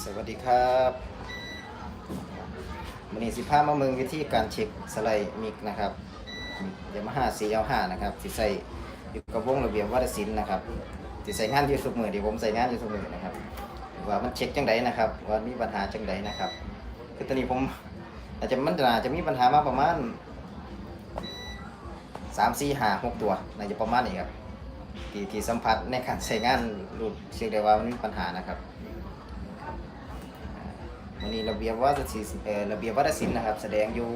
สวัสดีครับวันนี้สิพามาเมืองวิธีการเช็คสไลด์มิกนะครับยามาฮ่า CL5 นะครับสิใส่อยู่กับวงระเบียบวัฒศิลป์นะครับสิใส่งานอยู่ทุกมือเดี๋ยวผมใส่งานอยู่ทุกมือนะครับ ว่ามันเช็คจังไดนะครับ ว่ามีปัญหาจังไดนะครับ คือตอนนี้ผมอาจจะมันอาจจะมีปัญหามาประมาณสามสี่ห้าหกตัวน่าจะประมาณนี้ครับที่ที่สัมผัสในการใช้งานรู้สึกได้ว่ามันมีปัญหานะครับ วันนี้ระเบียบวัฒนศิเออระเบียบวัฒนศิลป์นะครับ แสดงอยู่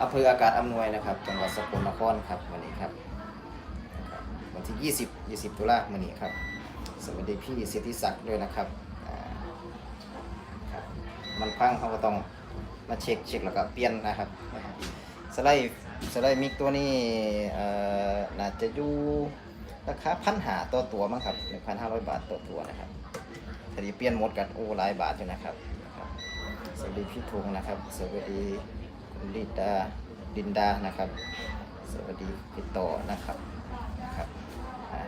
อำเภออากาศอำนวยนะครับ จังหวัดสกลนครครับวันนี้ครับนะครับวันที่ 20 20 ตุลาคมวันนี้ครับ สวัสดีพี่สิทธิศักดิ์ด้วยนะครับมันพังเขาก็ต้องมาเช็คเช็คแล้วก็เปลี่ยนนะครับสไลด์สไลด์มิกตัวนี้เอ่อน่าจะอยู่ราคาพันหาต่อตัวมั้งครับ1,500บาทต่อตัวนะครับถ้าดีเปลี่ยนหมดกันโอ้หลายบาทอยู่นะครับ สวัสดีพี่ทุงนะครับ สวัสดีคุณลิดาดินดานะครับ สวัสดีพี่ต่อนะครับนะครับ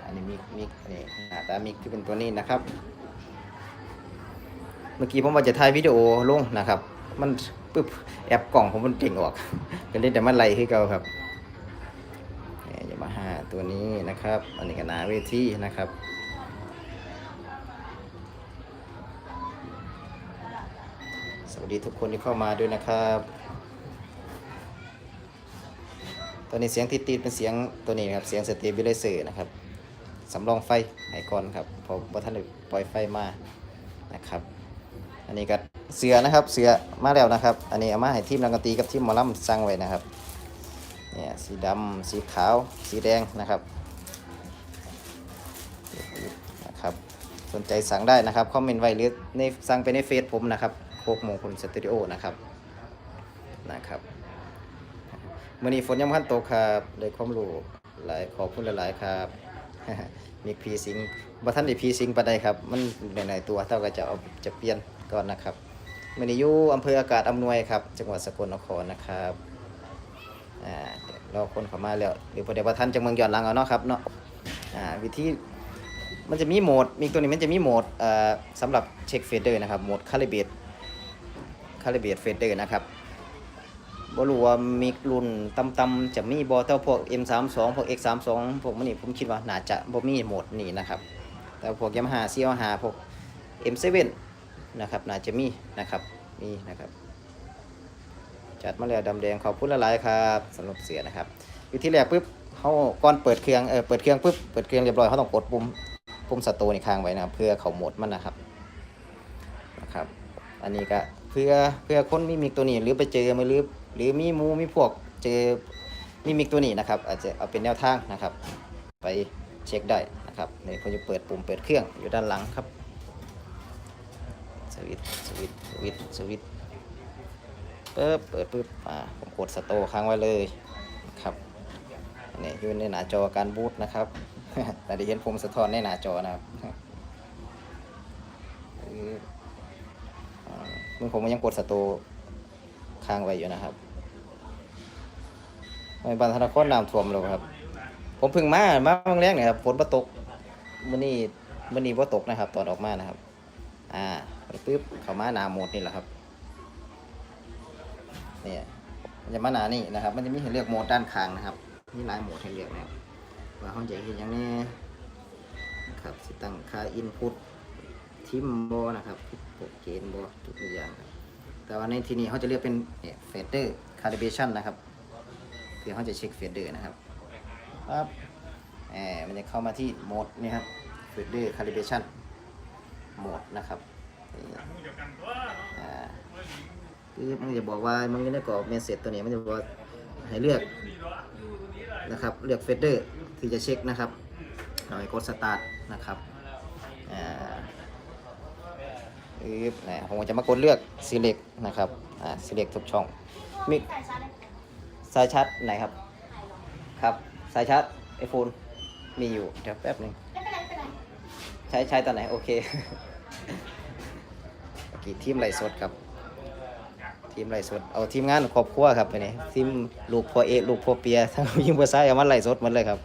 อันนี้มิกมิกนี่หน้าตามิกที่เป็นตัวนี้นะครับ เมื่อกี้ผมว่าจะถ่ายวิดีโอลงนะครับ มันปึ๊บแอปกล่องผมมันเก่งออกก็เลยแต่มันไหลให้เก่าครับเนี่ยามาหาตัวนี้นะครับ อันนี้ก็นาเวทีนะครับ สวัส ดีทุกคนที่เข้ามาด้วยนะครับ ตอนนี้เสียงติดติดเป็นเสียงตัวนี้นะครับ เสียงสเตเบลเซอร์นะครับ สำรองไฟให้ก่อนครับพอท่านด้ปล่อยไฟมานะครับ อันนี้ก็เสือนะครับ เสือมาแล้วนะครับ อันนี้เอามาให้ทีมนักดนตรีกับทีมมอลำสั่งไว้นะครับเนี่ยสีดำสีขาว สีแดงนะครับนะครับ สนใจสั่งได้นะครับคอมเมนต์ไว้หรือในสั่งไปในเฟซผมนะครับ โคกมงคลสตูดิโอนะครับนะครับมื่อนี้ฝนยังพันตกครับได้ความรู้หลายขอบคุณหลายๆครับ มีพีซิงบัท่านได้พีซิงปานใดครับ มันในในตัวเท่าก็จะเอาจะเปลี่ยนก่อนนะครับมื่อนี้อยู่อำเภออากาศอำนวยครับ จังหวัดสกลนครนะครับอ่ารอคนเข้ามาแล้วหรือพอเดี๋ยวบัท่านจังเมืองย้อนหลังเอาเนาะครับเนาะอ่าวิธีมันจะมีโหมด มีตัวนี้มันจะมีโหมดเอ่อสำหรับเช็คเฟเดอร์นะครับโหมดคาลิเบต คาลิเบตเฟเดอร์นะครับบรู้ว่ามีรุ่นต่ำๆจะมีบ่เท่าพวก M32 พวก X32 พวกมันนี่ผมคิดว่าน่าจะบ่มีโหมดนี้นะครับ แต่พวก Yamaha CL5 พวก M7 นะครับน่าจะมีนะครับมีนะครับ จัดมาแล้วดำแดงขอบคุณหลายครับสำหรับเสียนะครับ อยู่ที่แรกปุ๊บเขาก่อนเปิดเครื่องเออเปิดเครื่องปุ๊บเปิดเครื่องเรียบร้อยเขาต้องกดปุ่มปุ่มสตร์นี่ค้างไว้นะครับเพื่อเขาโหมดมันนะครับนะครับ อันนี้ก็ เพื่อเพื่อคนมีมิกตัวนี้หรือไปเจอมาหรือหรือมีมูมีพวกเจอมีมิกตัวนี้นะครับ อาจจะเอาเป็นแนวทางนะครับ ไปเช็คได้นะครับนี่เขาจะเปิดปุ่มเปิดเครื่องอยู่ด้านหลังครับสวิตสวิตสวิตสวิตปึ๊บเปิดปึ๊บอ่าผมกดสโตร์ค้างไว้เลยนะครับนี่อยู่ในหน้าจอการบูตนะครับแต่ได้เห็นผมสะท้อนในหน้าจอนะครับ มึงผมยังกดสตูค้างไว้อยู่นะครับในบันทนครน้ำท่วมแล้วครับ ผมพิ่งมา มาเมื่อแรกเนี่ยครับฝนบ่ตกมื้อนี้มื้อนี้บ่ตกนะครับ ตอนออกมานะครับ อ่าปึ๊บเข้ามาหนาหมดนี่แหละครับ เนี่ยมันจะมาหนานี่นะครับ มันจะมีให้เลือกโหมดด้านข้างนะครับมีหลายโหมดให้เลือกนะครับว่าเขาจะเห็นย่างนี้นะครับสิตั้งค่า input ทิมโบนะครับ เกนโบทุกอย่างครับแต่ว่าในที่นี้เขาจะเรียกเป็นเฟดเดอร์คาลิเบชันนะครับคือเขาจะเช็คเฟดเดอร์นะครับปั๊บแหมมันจะเข้ามาที่โหมดนี่ครับเฟดเดอร์คาลิเบชันโหมดนะครับนี่อ่าคือมันจะบอกว่ามันก็ได้กรอกเมสเซจตัวนี้มันจะบอกให้เลือกนะครับเลือกเฟดเดอร์ที่จะเช็คนะครับหน่อยกดสตาร์ทนะครับอ่า อึ๊บนะผมจะมากดเลือก select นะครับ อ่า select ทุกช่อง มีสายชาร์จไหนครับ ครับ สายชาร์จไอโฟนมีอยู่ เดี๋ยวแป๊บหนึงไม่เป็นไรไม่เป็นไรใช้ใช้ตอนไหน โอเคเมื่อกี้ทีมไลฟ์สดครับ ทีมไลฟ์สด เอาทีมงานครอบครัวครับไปนี่ทีมลูกพ่อเอะลูกพ่อเปียทั้งยิงภาษายเอามาไลฟ์สดหมดเลยครับ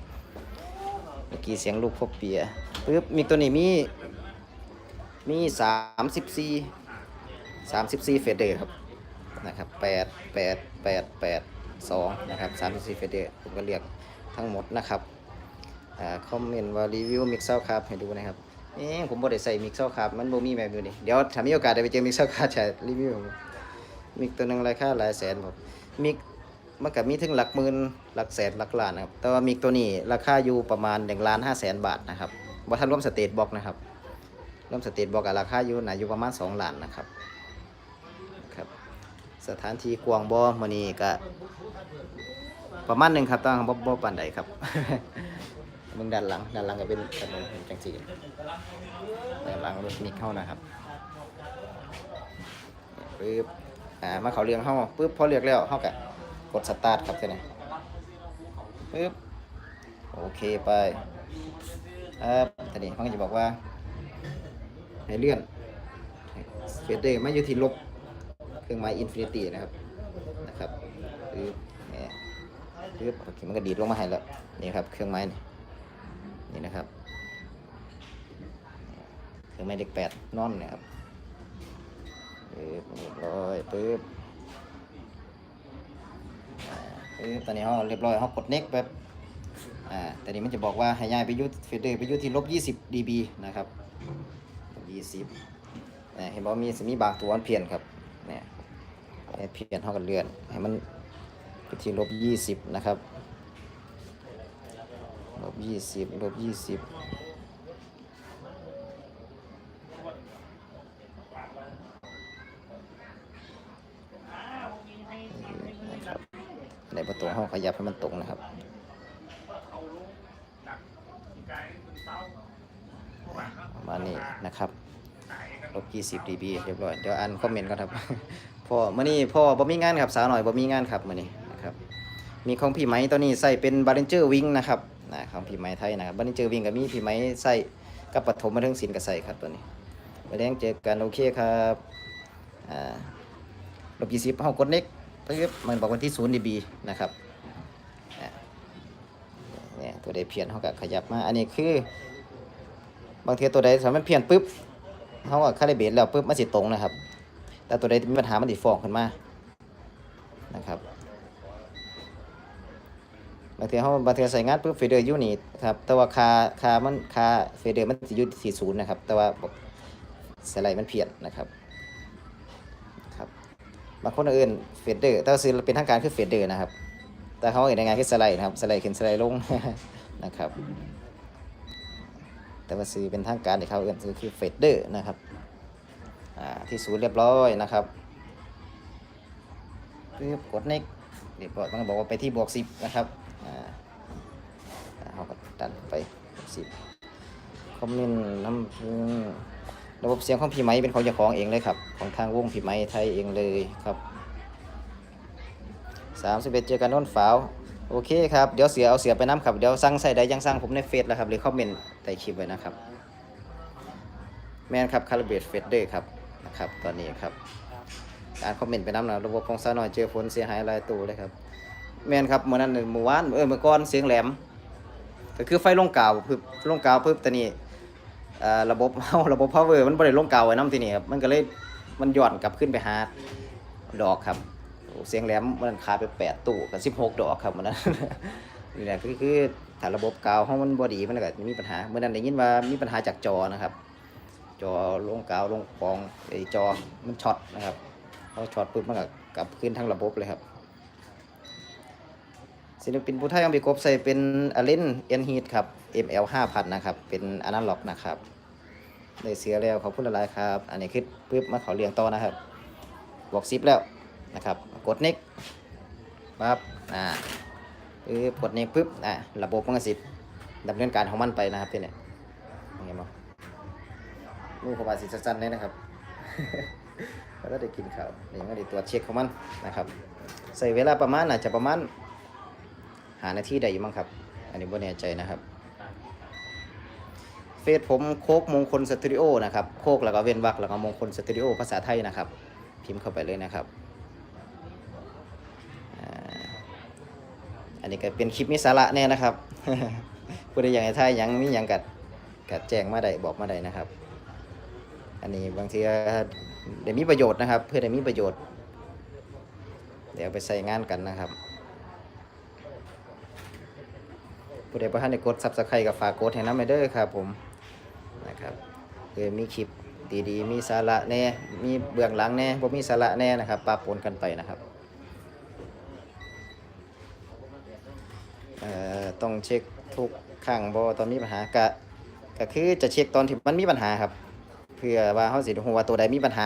เมื่อกี้เสียงลูกพ่อเปียปึ๊บมีตัวนี้มี มีสามสิบสี่สามสิบสี่เฟเดอร์ครับนะครับแปดแปดแปดแปดสองนะครับสามสิบสี่เฟเดอร์ผมก็เรียกทั้งหมดนะครับอ่าคอมเมนต์ว่ารีวิวมิกเซลครับให้ดูนะครับเอ๊ผมบ่ได้ใส่มิกเซลครับมันบ่มีแบบอยู่นี่เดี๋ยวถ้ามีโอกาสได้ไปเจอมิกเซลครับจะรีวิวมิกตัวหนึงราคาหลายแสนผมมิกมันก็มีถึงหลักหมื่นหลักแสนหลักล้านนะครับแต่ว่ามิกตัวนี้ราคาอยู่ประมาณ1ล้าน5แสนบาทนะครับบ่ทันรวมสเตทบ็อกนะครับ รวมสเตทบอกกับราคาอยู่น่าอยู่ประมาณ2ล้านนะครับครับสถานที่กวางบ่มื้อนี้ก็ประมาณหนึ่งครับต้องบ่บ่ปานใดครับมึงด้านหลังด้านหลังก็เป็นถนนจังซี่ด้านหลังรถมิกเข้านะครับปึ๊บอ่ามาเขาเรียงเฮาปึ๊บพอเรียกแล้วเฮาก็กดสตาร์ทครับเท่านี้ปึ๊บโอเคไปครับทีนี้มันก็จะบอกว่า ให้เลื่อนเฟดเดอร์มาอยู่ที่ลบเครื่องหมายอินฟินิตี้นะครับนะครับปึ๊บเนี่ยปึ๊บโอเคมันก็ดีดลงมาให้แล้วนี่ครับเครื่องหมายนี่นี่นะครับเครื่องหมายเด็กแปดนอนนี่ยครับปึ๊บเรียบร้อยปึ๊บคือตอนนี้เขาเรียบร้อยเขากด next แบบอ่าแต่นี้มันจะบอกว่าให้ย้ายไปยุทเฟเดอร์ไปยุทที่ลบ20 dB นะครับ ลบ20เนี่ยเห็นบอกมีมีบางตัวมันเพี้ยนครับเนี่ยเพี้ยนเขากันเลื่อนให้มันไปที่ลบ20นะครับลบ20ลบ20นะครับในประตูห้องขยับให้มันตรงนะครับ ประมาณนี้นะครับ ลบ20 dB เรียบร้อย เดี๋ยวอ่านคอมเมนต์ก่อนครับ พ่อมื่อนี้พ่อบ่มีงานครับสาวหน่อยบ่มีงานครับมื่อนี้นะครับ มีของพี่ไหมตัวนี้ใส่เป็นบา l เลนเจอร์วิงนะครับนะของพี่ไหมไทยนะครับบา l เลนเจอร์วิงกับมีพี่ไหมใส่กับปฐมมาถึงศิลป์กับใส่ครับตัวนี้ไปแรงเจอกันโอเคครับอ่าลบ20เฮากดเน็กปึ๊บมันบอกวันที่0 dB นะครับเนี่ยตัวใดเพี้ยนเฮาก็ขยับมา อันนี้คือบางทีตัวใดสมมติมันเพี้ยนปุ๊บ เขาก็คาลิเบรตแล้วปุ๊บมันสิตรงนะครับ แต่ตัวใดมีปัญหามันสิฟองขึ้นมานะครับบางทีเขาบางทีใส่งานปุ๊บเฟเดอร์ยู่นี่ครับแต่ว่าคาคามันคาเฟเดอร์มันสิอยู่ที่ศูนย์นะครับ แต่ว่าสไลด์มันเพี้ยนนะครับครับบางคนเอื่นเฟเดอร์แต่ว่าซื้อเป็นทางการคือเฟเดอร์นะครับ แต่เขาเอื่นในงานคือสไลด์นะครับสไลด์ขึ้นสไลด์ลงนะครับ แต่ว่าซื้อเป็นทางการที่เขาเอื้นซื้อคือเฟดเดอร์นะครับที่ศูนย์เรียบร้อยนะครับปึ๊บกดเน็กเรียบร้อยมันบอกว่าไปที่บวกสิบนะครับเขาก็ดันไปสิบคอมเมนต์น้ำอืมระบบเสียงของพี่ไม้เป็นของเจ้าของเองเลยครับ ของทางวงพี่ไม้ไทยเองเลยครับสามสิบเอ็ดเจอกันโน้นฝาว โอเคครับ เดี๋ยวเสียเอาเสียไปน้ำครับ เดี๋ยวสั่งใส่ได้ยังสั่งผมในเฟซแล้วครับหรือคอมเมนต์ใต้คลิปไว้นะครับ แมนครับคาราเบตเฟดเดอร์ครับนะครับตอนนี้ครับการคอมเมนต์ไปน้ำนะระบบของซาหน่อยเจอฝนเสียหายหลายตัวเลยครับ แมนครับเมื่อนั้นเมื่อวานเออเมื่อก่อนเสียงแหลมก็คือไฟลงกาวปึ๊บลงกาวปึ๊บต่นี่เอ่อระบบเฮาระบบพาวเวอร์มันบ่ได้ลงกาวไว้น้ำทีนี่ครับมันก็เลยมันหย้อนกลับขึ้นไปหาดอกครับ เสียงแหลมมันขาดไปแปดตู้กับสิบหกดอกครับมันนั้นนี่แหละคือคือถ้าระบบกาวเฮามันบ่ดีมันก็มีปัญหาเมื่อนั้นได้ยินว่ามีปัญหาจากจอนะครับ จอลงกาวลงปองไอจอมันช็อตนะครับพอช็อตปุ๊บมันก็กลับขึ้นทั้งระบบเลยครับศิลปินผู้ไทยของพี่กบใส่เป็นอเลนเอ็นฮีทครับ ML 5000นะครับ เป็นอนาล็อกนะครับได้เสียแล้วขอบคุณหลายครับ อันนี้คือปุ๊บมาขาเรียงต่อนะครับ บอกซิปแล้ว นะครับ กดน็กปั๊บอ่าปึ๊บกดเน็กปุ๊บอ่าระบบมันก็สิดำเนินการของมันไปนะครับที่เนี่ยเห็นไหมมือขวาสีสั้นๆเลยนะครับแล้วก็ได้กินข้าวนี่ก็ได้ตรวจเช็คของมันนะครับ ใส่เวลาประมาณอาจจะประมาณหาหน้าที่ใดอยู่มั้งครับ อันนี้บ่แน่ใจนะครับ เฟซผมโคกมงคลสตูดิโอนะครับ โคกแล้วก็เว้นวรรคแล้วก็มงคลสตูดิโอภาษาไทยนะครับ พิมพ์เข้าไปเลยนะครับอ่าอั นนี้ก็เป็นคลิปมีสาระแน่นะครับผู้ใดอยากให้ไทยหยังมียังกัดกัดแจ้งมาได้บอกมาได้นะครับ อันนี้บางทีก็ได้มีประโยชน์นะครับ เพื่อได้มีประโยชน์ เดี๋ยวไปใส่งานกันนะครับผู้ใดประทานกดซับสไครต์กับฝากกดให้น้ำไปเด้อครับผมนะครับเพื่อมีคลิปดีๆ มีสาระแน่ มีเบื้องหลังแน่บ่มีสาระแน่นะครับปะปนกันไปนะครับเอ่อ ต้องเช็คทุกครั้งบ่ตอนมีปัญหากะก็คือจะเช็คตอนที่มันมีปัญหาครับ เพื่อว่าเขาสิรู้ว่าตัวใดมีปัญหา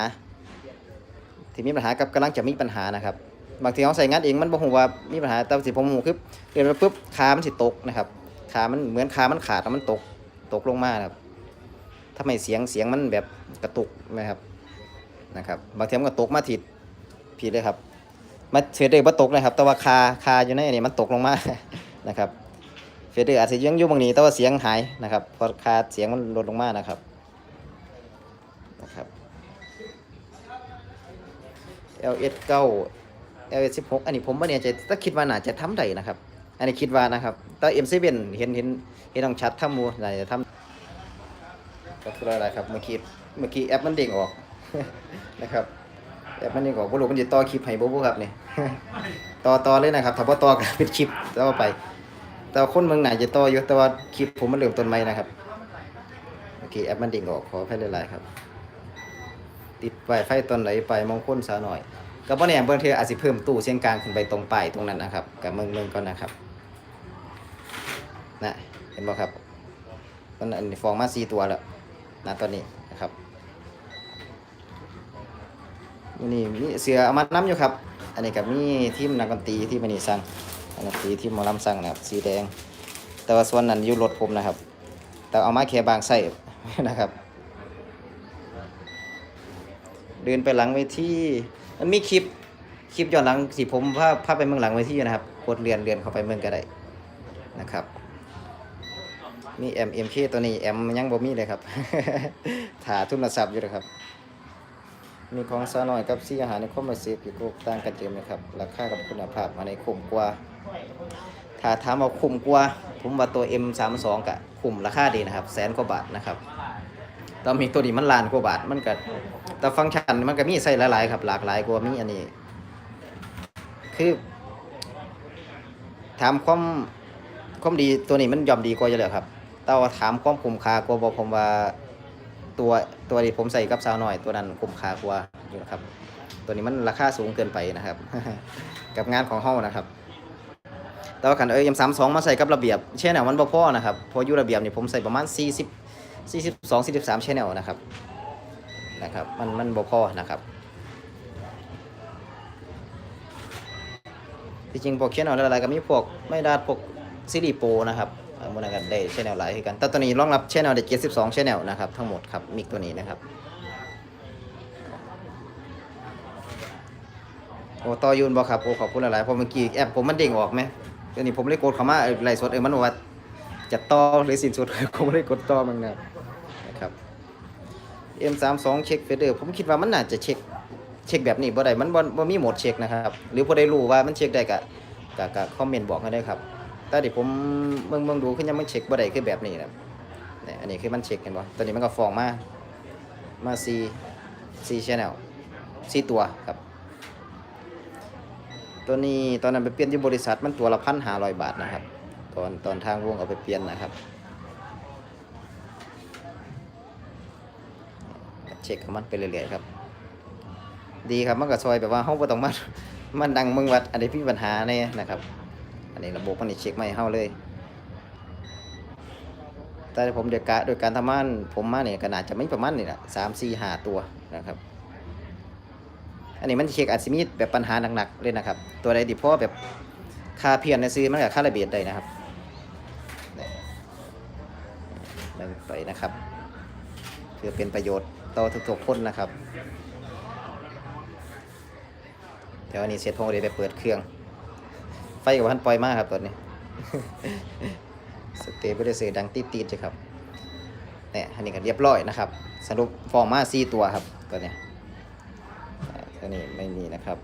ที่มีปัญหากับกำลังจะมีปัญหานะครับ บางทีเขาใส่งานเองมันบ่ฮู้ว่ามีปัญหาแต่สิผมฮู้คือเรียนมาปุ๊บขามันสิตกนะครับขามันเหมือนขามันขาดแล้วมันตกตกลงมาครับทำไมเสียงเสียงมันแบบกระตุกนะครับนะครับ บางทีมันก็ตกมาผิดผิดเลยครับมาเฟเดอร์บ่ตกนะครับ แต่ว่าคาคาอยู่ในอันนี้มันตกลงมา นะครับเฟเดอร์อาจจะยังอยู่บางนี้แต่ว่าเสียงหายนะครับพราะคาเสียงมันลดลงมานะครับนะครับ LS 9 LS 16อันนี้ผมไม่แน่ใจแต่คิดว่าน่าจะทำได้นะครับ อันนี้คิดว่านะครับแต่ M7 เห็นเห็นเห็นต้องชัดทำมูน่าจะทำก็คืออะไรครับเมื่อกี้เมื่อกี้แอปมันเด้งออกนะครับแอปมันเด้งออกบ่รู้มันจะต่อคลิปให้บ่บ่ครับเนี่ยต่อต่อเลยนะครับถ้าบ่ต่อก็ปิดคลิปต่อไป แต่คนเมืองไหนจะต่ออยู่แต่ว่าคลิปผมมันเริ่มต้นใหม่นะครับเมื่อกี้แอปมันเด้งออกขออภัยหลายๆครับ ติดไวไฟต้นไหนไปมองค้นสาหน่อยก็บ่แน่เบิ่งเทืออาจสิเพิ่มตู้เสียงกลางขึ้นไปตรงป้ายตรงนั้นนะครับกับเมืองเมืองก่อนนะครับนะเห็นบ่ครับมันอันนี้ฟองมา4ตัวแล้วนะตอนนี้นะครับนี่มีเสือเอามานํอยู่ครับ อันนี้กับมีทีมนักดนตรีที่มันนี่สั่ง นะสีที่หมอลำสั่งนะครับ สีแดง แต่ว่าส่วนนั้นอยู่รถผมนะครับ แต่เอามาแค่บางไส้นะครับ เดินไปหลังเวทีมันมีคลิปคลิปย้อนหลังสิผมภาพภาพไปเมืองหลังเวทีนะครับกดเรียนเรียนเข้าไปเมืองก็ได้นะครับมีแอมเอ็มเคตัวนี้แอมยังบ่มีเลยครับถาทุนทรัพย์อยู่เลยครับ มีของซาหน่อยกับซีอาหารในคอมเมอร์เซีอยู่ก็ต่างกันเยอะนะครับ ราคากับคุณภาพมาในคุ้มกว่า ถ้าถามว่าคุ้มกว่าผมว่าตัว M32 กะคุ้มราคาดีนะครับแสนกว่าบาทนะครับแตอนมีตัวนี้มันล้านกว่าบาทมันก็แต่ฟังก์ชันมันก็มีใส่หลายๆครับ หลากหลายกว่ามีอันนี้ คือถามความความดีตัวนี้มันยอมดีกว่าอยู่แล้วครับแต่ว่าถามความคุ้มค่ากว่าบ่ผมว่าตัวตัวที่ผมใส่กับสาวหน้อยตัวนั้นคุ้มค่ากว่าอยู่นะครับ ตัวนี้มันราคาสูงเกินไปนะครับ กับงานของเฮานะครับ แต่ว่าคันเอ้ยยำสามสองมาใส่กับระเบียบเช่นน่ะมันบ่พอนะครับพออยู่ระเบียบนี่ผมใส่ประมาณ40 42 43 channel นะครับนะครับมันมันบ่พอนะครับที่จริงพวก channel หลายๆก็มีพวกไม่ได้พวกซีรีโปรนะครับมันกันได้ channel หลายกันแต่ตัวนี้รองรับ channel ได้72 channel นะครับทั้งหมดครับมิกตัวนี้นะครับโอ้ต่อยูนบ่ครับโอ้ขอบคุณหลายๆพราะเมื่อกี้แอปผมมันเด้งออกไหม เดี๋ยวนี้ผมเลยกดเข้ามาเออไลฟ์สดเออมันว่าจะต่อหรือสิ้นสุดผมเลยกดต่อมันนะนะครับ M32 เช็คเฟเดอร์ผมคิดว่ามันน่าจะเช็คเช็คแบบนี้บ่ได้มันบ่บ่มีโหมดเช็คนะครับหรือผู้ใดรู้ว่ามันเช็คได้ก็ก็ก็คอมเมนต์บอกให้ได้ครับแต่เดี๋ยวผมเบิ่งเบิ่งดูคือยังมันเช็คบ่ได้คือแบบนี้นะเนี่ยอันนี้คือมันเช็คเห็นบ่ตอนนี้มันก็ฟองมามา4 4 channel 4ตัวครับ ตัวนี้ตอนนั้นไปเปลี่ยนที่บริษัทมันตัวละพันห้าร้อยบาทนะครับ ตอนตอนทางวงเอาไปเปลี่ยนนะครับ เช็คของมันไปเรื่อยๆครับ ดีครับมันก็ซอยแบบว่าเฮาบ่ต้องมามันดังมืองวัดอันนี้มีปัญหาแน่นะครับ อันนี้ระบบมันนี่เช็คไมาให้เฮาเลยแต่ผมเดยวกะโดยการทำงานผมมาเนี่ยก็น่าจะไม่ประมาณนี่แหละสามสี่ห้าตัวนะครับ อันนี้มันเช็คอาจจะมีแบบปัญหาหนักๆเลยนะครับ ตัวใดที่พอแบบค่าเพียนในซื้อมันกับค่าระเบียดได้นะครับไปนะครับเพื่อเป็นประโยชน์ต่อทุกๆคนนะครับ เดี๋ยวอันนี้เสร็จผมก็เลยไปเปิดเครื่อง ไฟกับพันปล่อยมากครับตอนนี้สเตเบลเซอร์ดังตีดๆใช่ครับเนี่ยอันนี้ก็เรียบร้อยนะครับ สรุปฟองมาสี่ตัวครับตัวเนี้ อ่าตัวนี้ไม่มีนะครับ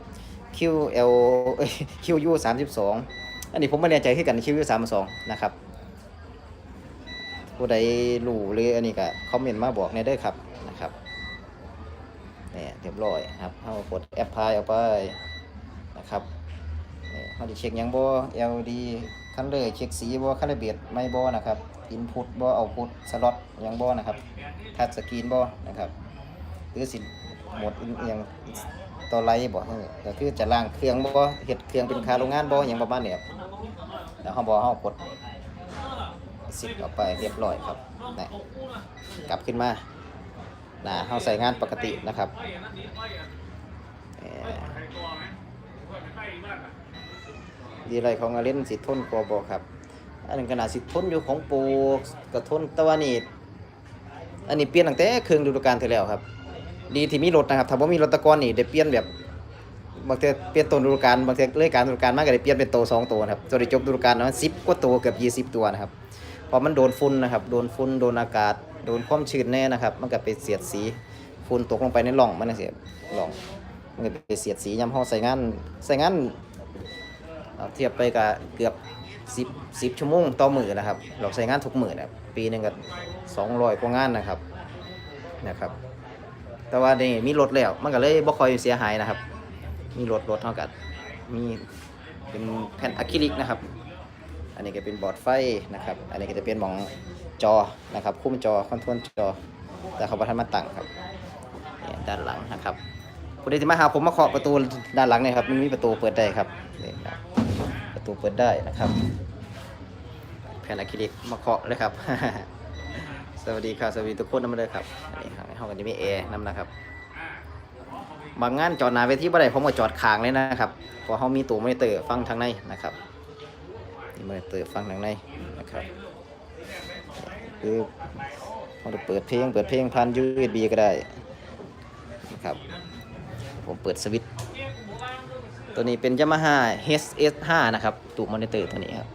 QL QU สามสิบสองอันนี้ผมไม่แน่ใจคือกัน QU สามสองนะครับผู้ใดรู้หรืออันนี้ก็คอมเมนต์มาบอกในเด้ครับนะครับเนี่ยเรียบร้อยครับเฮากดแอปพลายเอาไปนะครับนี่เฮาสิเช็คยังบ่ LED คันเลยเช็คสีบ่คันระเบียดไม่บ่นะครับอินพุตบ่เอาพุตสล็อตยังบ่นะครับทัชสกรีนบ่นะครับหรือสิหมดอิหยัง ต่อไลท์บ่เออก็คือจะล้างเครื่องบ่เฮ็ดเครื่องเป็นคาโรงงานบ่หยังประมาณนี้ครับแล้วเฮาบ่เฮากดสิบออกไปเรียบร้อยครับนี่กลับขึ้นมานะเฮาใส่งานปกตินะครับเอ่อดีไรของอาเล่นสิทนกว่าบ่ครับ อันนั้ขนาดสิทนอยู่ของปูกระทนตะวันนี้อันนี้เปลี่ยนตั้งแต่เครื่องดูกาลที่แล้วครับ ดีที่มีรถนะครับถ้าบ่มีรถตะกอนนี่ได้เปลี่ยนแบบบางทีเปลี่ยนต้นฤดูกาลบางทีเล่ยการดูกาลมากก็ได้เปลี่ยนเป็นโตวสองตัวนะครับจนได้จบดูกาลเนะสิบกว่าตัวเกือบยี่สิบตัวนะครับพราะมันโดนฝุ่นนะครับโดนฝุ่นโดนอากาศ โดนความชื้นแน่นะครับ มันก็ไปเสียดสีฝุ่นตกลงไปในหล่องมันเสียหล่องมันก็ไปเสียดสียามเฮาใส่งานใส่งานเทียบไปกับเกือบ10 10ชั่วโมงต่อมือนะครับเราใส่งานทุกมือนะครับปีหนึ่งก็200กว่างานนะครับนะครับ แต่ว่านี่มีรถแล้ว มันก็เลยบ่ค่อยเสียหายนะครับ มีรถรถเท่ากันมีเป็นแผ่นอะคริลิกนะครับ อันนี้ก็เป็นบอร์ดไฟนะครับ อันนี้ก็จะเป็นมองจอนะครับ คุ้มจอคอนโทรลจอ แต่เขาประทันมาตั้งครับด้านหลังนะครับผู้ใดที่มาหาผมมาเคาะประตูด้านหลังเนี่ยครับมันมีประตูเปิดได้ครับนี่ครับประตูเปิดได้นะครับ แผ่นอะคริลิกมาเคาะเลยครับ สวัสดีครับสวัสดีทุกคนน้ำเลยครับอันนี้ครับห้องก็จะมีแอร์น้ำนะครับบางงานจอดหนาเวทีบ่ได้ผมก็จอดค้างเลยนะครับเพราะเขามีตู้มอนิเตอร์ฟังทางในนะครับนี่มอนิเตอร์ฟังทางในนะครับคือเราจะเปิดเพลงเปิดเพลงผ่าน USB ก็ได้นะครับผมเปิดสวิตช์ตัวนี้เป็น Yamaha HS5 นะครับตู้มอนิเตอร์ตัวนี้ครับ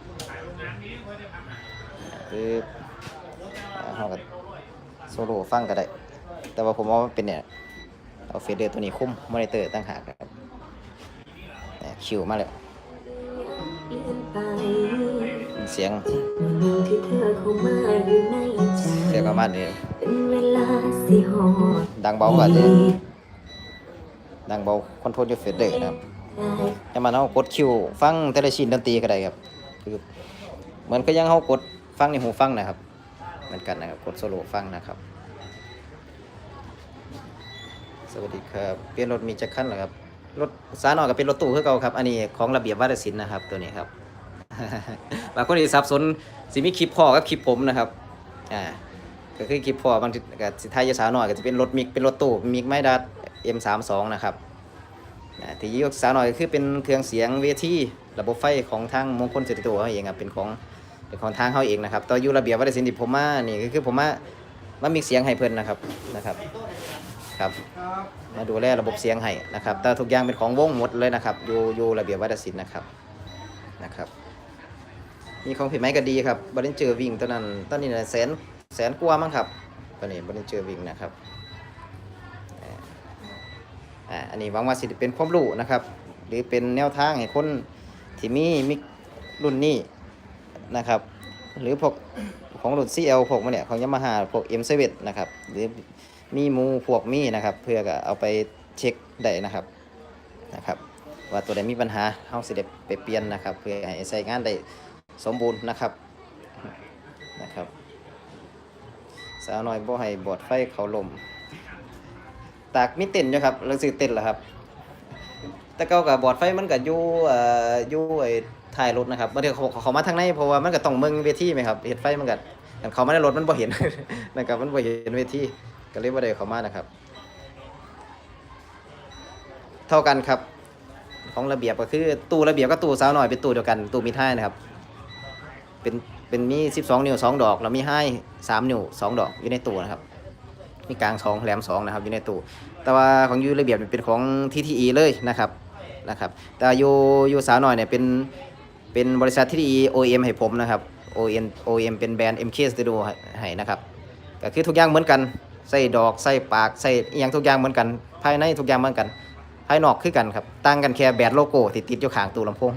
คือ เราก็โซโล่ฟังก็ได้ แต่ว่าผมว่ามันเป็นเนี่ยเอาเฟเดอร์ตัวนี้คุ้มมอนิเตอร์ตั้งหากครับคิวมาแล้วเสียงเสียงประมาณนี้เลาสิหอดดังเบากว่าเดิมดังเบาคอนโทรลยูเฟเดอร์นะครับได้ให้มันเอากดคิวฟังแต่ละชิ้นดนตรีก็ได้ครับ เหมือนก็ยังเขากดฟังในหูฟังนะครับ มือนกันนะครับ กดโซโล่ฟังนะครับ สวัสดีครับเปลี่ยนรถมีจักรคันเหรอครับรถสาหน่อยก็เป็นรถตู้คือเก่าครับ อันนี้ของระเบียบวาทศิลป์นะครับตัวนี้ครับบางคนที่สับสนสิมีคลิปพ่อกับคลิปผมนะครับอ่าก็คือคลิปพ่อบางทีก็สิทายสาวหน่อยก็จะเป็นรถมิกเป็นรถตู้มิกไม้ดัด M32 นะครับอ่าที่ยกสาวหน่อยก็คือเป็นเครื่องเสียงเวทีระบบไฟของทางมงคลสตูดิโอเขาเองครับเป็นของ เป็นของทางเขาเองนะครับต่ออยู่ระเบียบวัฒนศิลป์ที่ผมมานี่ก็คือผมมามามีเสียงให้เพิ่นนะครับนะครับครับ มาดูแลระบบเสียงให้นะครับแต่ทุกอย่างเป็นของวงหมดเลยนะครับอยู่อยู่ระเบียบวัฒนศิลป์นะครับนะครับมีของผิดไม้ก็ดีครับบริเจอวิ่งตอนนั้นตอนนี้แสนแสนกว่ามั้งครับตอนนี้บริเจอวิ่งนะครับอันนี้หวังว่าสิเป็นความรู้นะครับ หรือเป็นแนวทางให้คนที่มีมิกรุ่นนี้ นะครับ หรือพวกของรุ่น CL พวกมันเนี่ยของยามาฮ่าพวก M7 นะครับ หรือมีมูพวกมีนะครับ เพื่อก็เอาไปเช็คได้นะครับนะครับ ว่าตัวใดมีปัญหาเฮาสิได้ไปเปลี่ยนนะครับ เพื่อให้ใช้งานได้สมบูรณ์นะครับนะครับ สาวน้อยบ่ให้บอดไฟเขาลมตากมีเต็นท์อยู่ครับเรื่องซื้อเต็นเหรอครับ แต่เก่ากับบอดไฟมันก็อยู่เอ่ออยู่ไอ้ ท้ายรถนะครับบางทีเขาเขามาทางในเพราะว่ามันก็ต้องเมืองเวทีไหมครับเห็ดไฟมันก็เขามาในรถมันบ่เห็นนะครับมันบ่เห็นเวทีก็เลยบ่ได้เขามานะครับ เท่ากันครับ ของระเบียบก็คือตู้ระเบียบก็ตู้สาวหน่อยเป็นตู้เดียวกันตู้มีท้ายนะครับ เป็นเป็นมี12นิ้ว2ดอก แล้วมีให้3นิ้ว2ดอกอยู่ในตู้นะครับมีกลางสองแหลมสองนะครับอยู่ในตู้แต่ว่าของยูระเบียบเป็นของ TTE เลยนะครับนะครับ แต่ยูยูสาวหน่อยเนี่ยเป็น เป็นบริษัท TTE OEM ให้ผมนะครับ OEM OEM เป็นแบรนด์ MK Studio ให้นะครับก็คือทุกอย่างเหมือนกันใส่ดอกใส่ปากใส่อย่างทุกอย่างเหมือนกัน ภายในทุกอย่างเหมือนกัน ภายนอกคือกันครับต่างกันแค่แบรนด์โลโก้ที่ติดอยู่ข้างตู้ลำโพง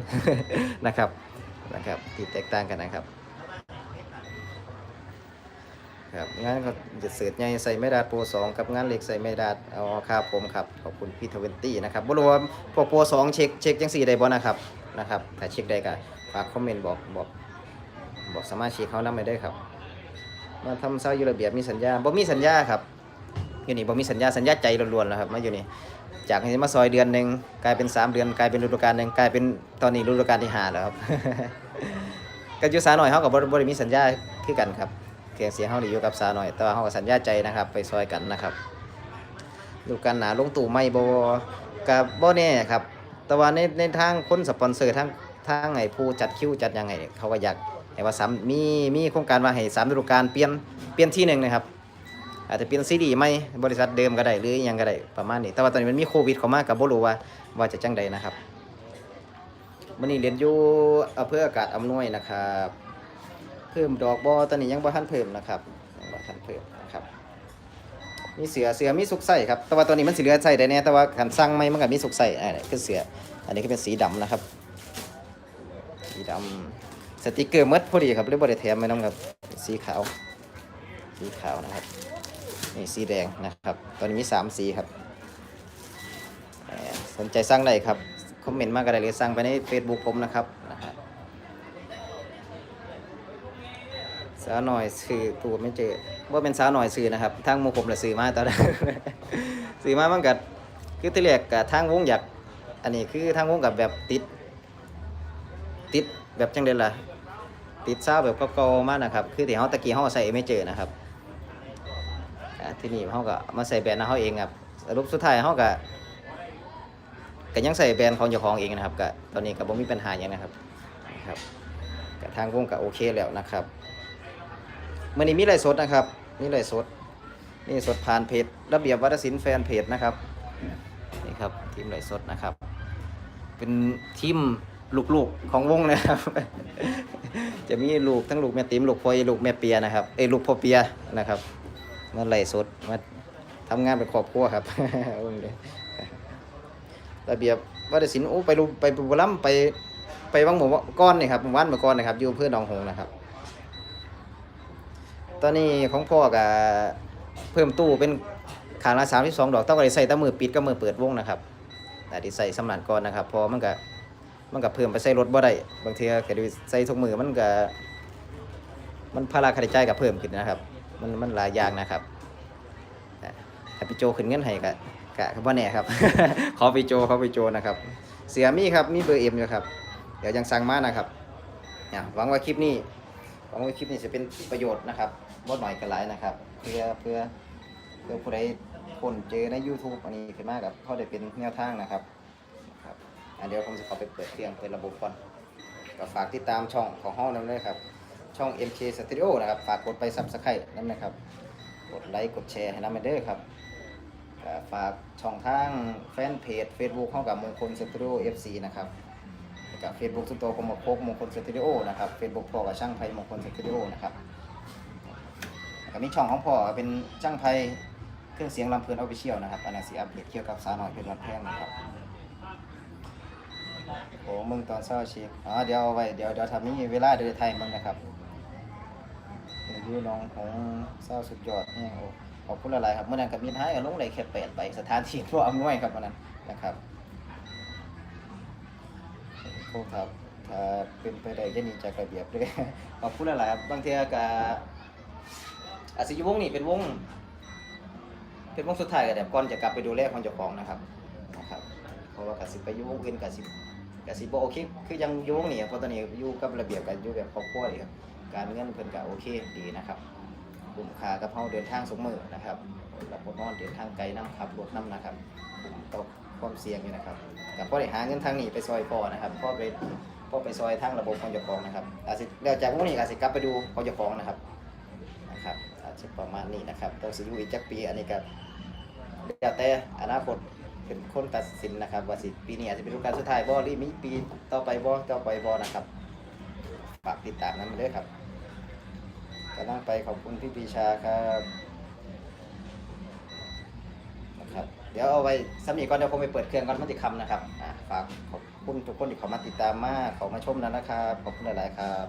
นะครับนะครับที่แตกต่างกันนะครับครับงานก็จะเสิร์ชใหญ่ใส่ไม่ดาดโปรสองกับงานเหล็กใส่ไม่ดาดเอาครับผมครับขอบคุณพี่ทเวนตี้นะครับบรู้ว่าพวกโปรสองเช็คเช็คจังสี่ได้บ่นะครับ นะครับถ้าเช็คได้ก็ฝากคอมเมนต์บอกบอกบอกสมาชิกเขานำไปได้ครับ มาทำเศร้าอยู่ระเบียบมีสัญญาบ่มีสัญญาครับอยู่นี่บ่มีสัญญาสัญญาใจล้วนๆแล้วครับมาอยู่นี่จากที่มาซอยเดือนหนึ่งกลายเป็นสามเดือนกลายเป็นฤดูกาลหนึ่งกลายเป็นตอนนี้ฤดูกาลที่หาแล้วครับก็อยู่สาหน่อยเฮากับบ่ได้มีสัญญาคือกันครับเพียงเสียเฮานี่อยู่กับสาหน่อย แต่ว่าเฮาก็สัญญาใจนะครับ ไปซอยกันนะครับดูกาลหนาลงตู่ไม่บ่ก็บ่แน่ครับ แต่ว่าในในทางคนสปอนเซอร์ทางทางไอ้ผู้จัดคิวจัดยังไงเขาก็อยากให้ว่าซ้ำมีมีโครงการว่าให้สามฤดูกาลเปลี่ยนเปลี่ยนที่หนึ่งนะครับ อาจจะเปลี่ยนซีดีไหมบริษัทเดิมก็ได้หรือยังก็ได้ประมาณนี้ แต่ว่าตอนนี้มันมีโควิดเข้ามากับบรูว่าว่าจะจังใดนะครับมันนี้เรียนอยู่อำเภออากาศอำนวยนะครับ เพิ่มดอกบอตอนนี้ยังบ่ทันเพิ่มนะครับบ่ทันเพิ่มนะครับ มีเสือเสือมีสุกใส่ครับ แต่ว่าตัวนี้มันสีเหลือใส่ได้แน่ แต่ว่าขันสั่งไหมมันก็มีสุกใส่อันนี้คือเสือ อันนี้ก็เป็นสีดำนะครับ สีดำสติกเกอร์หมดพอดีครับเรียบร้อยแถมไม่น้องครับ สีขาว สีขาวนะครับ นี่สีแดงนะครับ ตอนนี้มี3สีครับ สนใจสั่งได้ครับ คอมเมนต์มาก็ได้เลยสั่งไปใน Facebook ผมนะครับนะฮะสาวหน่อยซื้อตูไม่เจอ ว่าเป็นสาวหน่อยซื้อนะครับทางมูผมละซื้อมาตอนนั้นซื้อมามันกัดคือที่แรกกับทางวงอยากอันนี้คือทางวงกับแบบติด ติดแบบจังเดนล่ะติดซาวแบบเก่าๆมากนะครับ คือที่เขาตะกี้เขาใส่ไม่เจอนะครับที่นี่เขาก็มาใส่แบรนด์ของเขาเองครับสรุปสุดท้ายเขาก็ก็ยังใส่แบรนด์ของเจ้าของเองนะครับก็ตอนนี้ก็บ่มีปัญหาอย่างนะครับนะครับก็ทางวงก็โอเคแล้วนะครับ มื่อนี้มีไลฟ์สดนะครับ มีไลฟ์สด นี่สดผ่านเพจระเบียบวัฒนศิลป์แฟนเพจนะครับ นี่ครับทีมไลฟ์สดนะครับ เป็นทีมลูกๆของวงนะครับ จะมีลูกทั้งลูกแม่ติ๋มลูกพลอยลูกแม่เปียนะครับ เอ้ลูกพ่อเปียนะครับ มาไล่สด มาทำงานเป็นครอบครัวครับระเบียบวัฒนศิลป์โอ้ไปรูไปบุรีรัมไปไปวังหมู่ก้อนนี่ครับหมู่บ้านเมื่ก่อนนะครับอยู่เพื่อหนองหงนะครับ ตอนนี้ของพ่อกับเพิ่มตู้เป็นขางละสามสิบสองดอกต้องไปใส่ตั้มือปิดก็มือเปิดวงนะครับแต่ที่ใส่สำนันก่อนนะครับพอมันก็มันก็เพิ่มไปใส่รถบ่ได้บางทีก็ดูใส่ทุกมือมันก็มันภาระค่าใช้จ่ายก็เพิ่มขึ้นนะครับ มันมันหลายอย่างนะครับอะถ้าพี่โจขึ้นเงินให้กะกะว่าแน่ครับ ขอพี่โจขอพี่โจนะครับ เสียมีครับมีเบอร์เอ็มอยู่ครับ เดี๋ยวยังสั่งมานะครับอะหวังว่าคลิปนี้หวังว่าคลิปนี้จะเป็นประโยชน์นะครับ ว่หน่อยกันหลายนะครับ เพื่อเพื่อเพื่อผู้ใดคนเจอใน YouTube อันนี้ขึ้นมากับเขาได้เป็นแนวทางนะครับครับอันเดียวผมจะข้าไปเปิดเครื่องเปิดระบบก่อนก็ฝากติดตามช่องของห้องนั้นด้วยครับ ช่อง MK Studio นะครับ ฝากกดไป Subscribe นั่นนะครับ กดไลค์กดแชร์ให้น้ำไปเด้อครับฝากช่องทางแฟนเพจ Facebook เข้ากับมงคลสตูดิโอ FC นะครับกับ Facebook ส่วนตัวผมกับโคกมงคลสตูดิโอนะครับ Facebook พ่อกับช่างไพมงคลสตูดิโอนะครับ ก็มีช่องของพ่อเป็นช่างไพเครื่องเสียงลำเพลินออฟฟิเชียลนะครับอันนั้นสีอัปเดตเกี่ยวกับสาวหน่อยเป็นวันแพงนะครับโอ้มึงตอนเช้าชีพอ๋อเดี๋ยวเอาไว้เดี๋ยวเดี๋ยวทำนี้เวลาเดินไทยมึงนะครับรีวิวน้องของเศร้าสุดยอดเนี่ยโอ้ขอบคุณหลายครับเมื่อนั้นกับมีท้ายกับลงได้แค่แปดใบสถานที่ทั่วอำนวยครับวันนั้นนะครับโอ้ครับถ้าเป็นไปได้จะหนีจากระเบียบเลยขอบคุณหลายครับบางทีก็ อาจสิอยู่วงนี้เป็นวง เป็นวงสุดท้ายก็แบบก่อนจะกลับไปดูแลของเจ้าของนะครับนะครับ เพราะว่ากสิไปยู่วงอื่นกสิกสิบโอเคคือยังยู่วงนี้เพราะตอนนี้อยู่กับระเบียบกันอยู่แบบครอบครัวครับการเงินเพิ่นก็โอเคดีนะครับคุ้มคากับเฮาเดินทางสมมือนะครับรับนอนเดินทางไกลนํขับรถนํนะครับคุ้มต่อความเสี่ยงอยู่นะครับกับพ่อได้หาเงินทางนี้ไปซอยพ่อนะครับพ่อไปพ่อไปซอยทางระบบของเจ้าของนะครับอาจสิแล้วจากพวกนี้อาจสิกลับไปดูของเจ้าของนะครับ นะครับอาจะประมาณนี้นะครับต้องสิอยู่อีกจักปีอันนี้ก็แล้วแต่อนาคตเป็นคนตัดสินนะครับว่าสิปีนี้อาจจะเป็นฤดูกาลสุดท้ายบ่หรือมีปีต่อไปบ่ต่อไปบ่นะครับฝากติดตามนั้นมาด้วยครับกำลังไปขอบคุณพี่ปีชาครับนะครับเดี๋ยวเอาไว้สำนีก่อนเดี๋ยวผมไปเปิดเครื่องก่อนมันจะคำนะครับฝากขอบคุณทุกคนที่เข้ามาติดตามมากเขามาชมนะนะครับขอบคุณหลายๆครับ